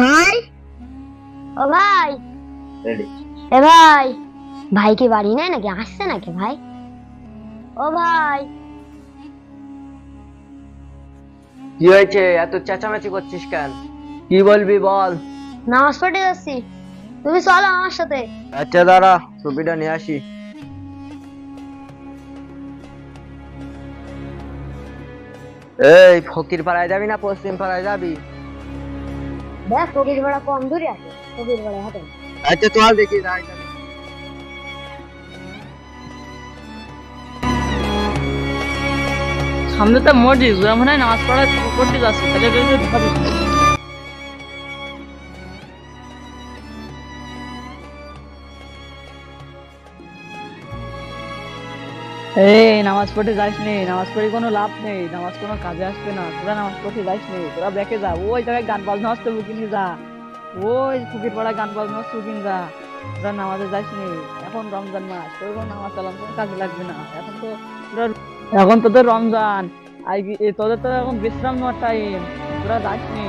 ভাই? ও ভাই। এ ভাই ভাই কি বাড়ি নেই নাকি? আসছে নাকি ভাই? ও ভাই। কি হয়েছে? এত চেঁচামেচি করছিস কেন? কি বলবি বল? নামাজ পড়তে যাচ্ছি। তুমি চলো আমার সাথে। আচ্ছা দাঁড়া টুপিটা নিয়ে আসি। এই ফকির পাড়ায় যাবি না পশ্চিম পাড়ায় যাবি? দেখ টকির ভাড়া কম দূরে আছে টকির ভাড়া হাতে আচ্ছা চল দেখি যাই সামনে তো মসজিদ আমরা নামাজ পড়া করতে যাচ্ছি তাহলে এই, নামাজ পড়তে যাস নি, নামাজ পড়ে কোনো লাভ নেই, নামাজ কোনো কাজে আসবে না, তোরা নামাজ পড়তে যাস নি, তোরা দেখে যা, ওই জায়গায় গান বাজনা হচ্ছে বুকিনি যা, ওই ফুকির পাড়া গান বাজনা হচ্ছে বুকিন যা, তোরা নামাজে যাস নি, এখন রমজান মাস, তোর কোনো নামাজ চালান কোনো কাজে লাগবে না, এখন তো তোরা, এখন তোদের রমজান তোদের তো এখন বিশ্রাম নেওয়ার টাইম তোরা যাসনি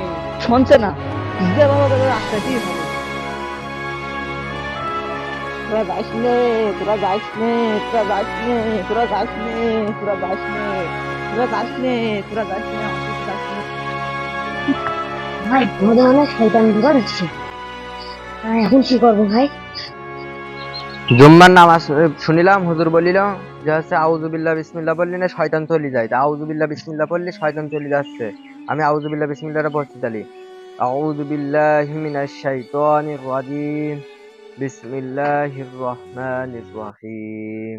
শুনছে না বাবা তোদের আসতেই হবে তোরা যাস নে তোরা যাস নে তোরা যাস নে তোরা যাস নে তোরা যাস নে তোরা যাস নে তোরা যাস নে ভাই তোমাদের অনেক শয়তান ঢোকা দিচ্ছে? এখন কি করব ভাই? জুম্মার নামাজ শুনিলাম হুজুর বলিল যে হচ্ছে আউজুবিল্লাহ বিসমিল্লাহ বললি না শয়তান চলে যায়। তা আউজুবিল্লাহ বিসমিল্লাহ বললি শয়তান চলে যাচ্ছে। আমি আউজুবিল্লাহ বিসমিল্লাহটা পড়তে চালি। আউজুবিল্লাহি মিনাশ শাইতানির রাজিম। বিসমিল্লাহির রহমানির রহিম।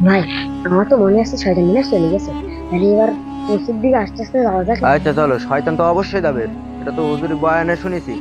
ভাই আমার তো মনে আছে শয়তান মিনাস চলে গেছে। তাহলে এবার মসজিদ দিকে আস্তে আস্তে যাওয়া যাক। আচ্ছা চলো শয়তান তো অবশ্যই যাবে। এটা তো হুজুর বয়ানে শুনেছি।